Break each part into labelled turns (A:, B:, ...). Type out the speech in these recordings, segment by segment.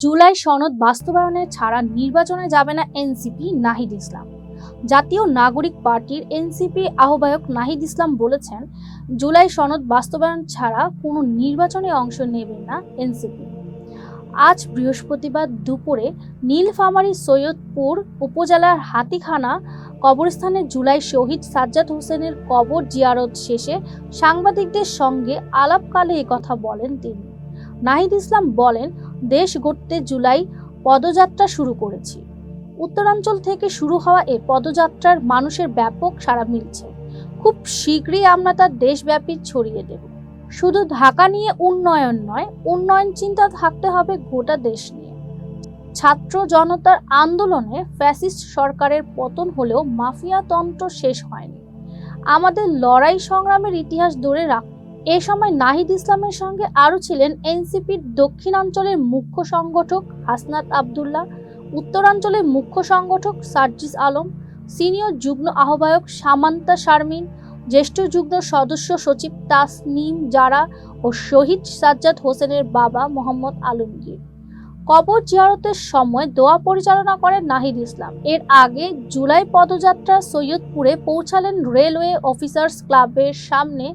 A: জুলাই সনদ বাস্তবায়নে ছাড়া নির্বাচনে যাবে না এনসিপি নাহিদ ইসলাম। জাতীয় নাগরিক পার্টির এনসিপি আহ্বায়ক নাহিদ ইসলাম বলেছেন, জুলাই সনদ বাস্তবায়ন ছাড়া কোনো নির্বাচনে অংশ নেবে না এনসিপি। আজ বৃহস্পতিবার দুপুরে নীলফামারী সৈয়দপুর উপজেলার হাতিখানা কবরস্থানে জুলাই শহীদ সাজ্জাদ হোসেনের কবর জিয়ারত শেষে সাংবাদিকদের সঙ্গে আলাপকালে কথা বলেন তিনি। নাহিদ ইসলাম বলেন দেশ গড়তে জুলাই পদযাত্রা শুরু করেছি। উত্তরাঞ্চল থেকে শুরু হওয়া এই পদযাত্রার মানুষের ব্যাপক সাড়া মিলছে। খুব শীঘ্রই আমরা তা দেশব্যাপী ছড়িয়ে দেব। শুধু ঢাকা নিয়ে উন্নয়ন নয়, উন্নয়ন চিন্তা থাকতে হবে গোটা দেশ নিয়ে। ছাত্র জনতার আন্দোলনে ফ্যাসিস্ট সরকারের পতন হলেও মাফিয়াতন্ত্র শেষ হয়নি। আমাদের লড়াই সংগ্রামের ইতিহাস ধরে রাখ এ সময় নাহিদ ইসলামের সঙ্গে আরও ছিলেন এনসিপির দক্ষিণাঞ্চলের মুখ্য সংগঠক হাসনাত আবদুল্লাহ, উত্তরাঞ্চলের মুখ্য সংগঠক সার্জিস আলম, সিনিয়র যুগ্ম আহ্বায়ক সামান্তা শারমিন, জ্যেষ্ঠ যুগ্ম সদস্য সচিব তাসনিম জারা ও শহীদ সাজ্জাদ হোসেনের বাবা মোহাম্মদ আলমগীর। কবর জিয়ারতের সময় দোয়া পরিচালনা করেন নাহিদ ইসলাম। এর আগে জুলাই পদযাত্রা সৈয়দপুরে পৌঁছালেন রেলওয়ে অফিসার্স ক্লাবের সামনে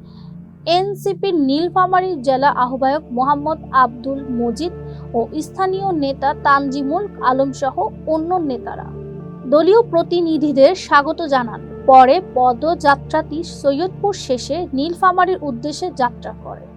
A: এনসিপির নীলফামারী জেলা আহ্বায়ক মোহাম্মদ আব্দুল মজিদ ও স্থানীয় নেতা তানজিমুল আলম সহ অন্য নেতারা। দলীয় প্রতিনিধিদের স্বাগত জানান। পরে পদযাত্রাটি সৈয়দপুর শেষে নীলফামারীর উদ্দেশ্যে যাত্রা করে।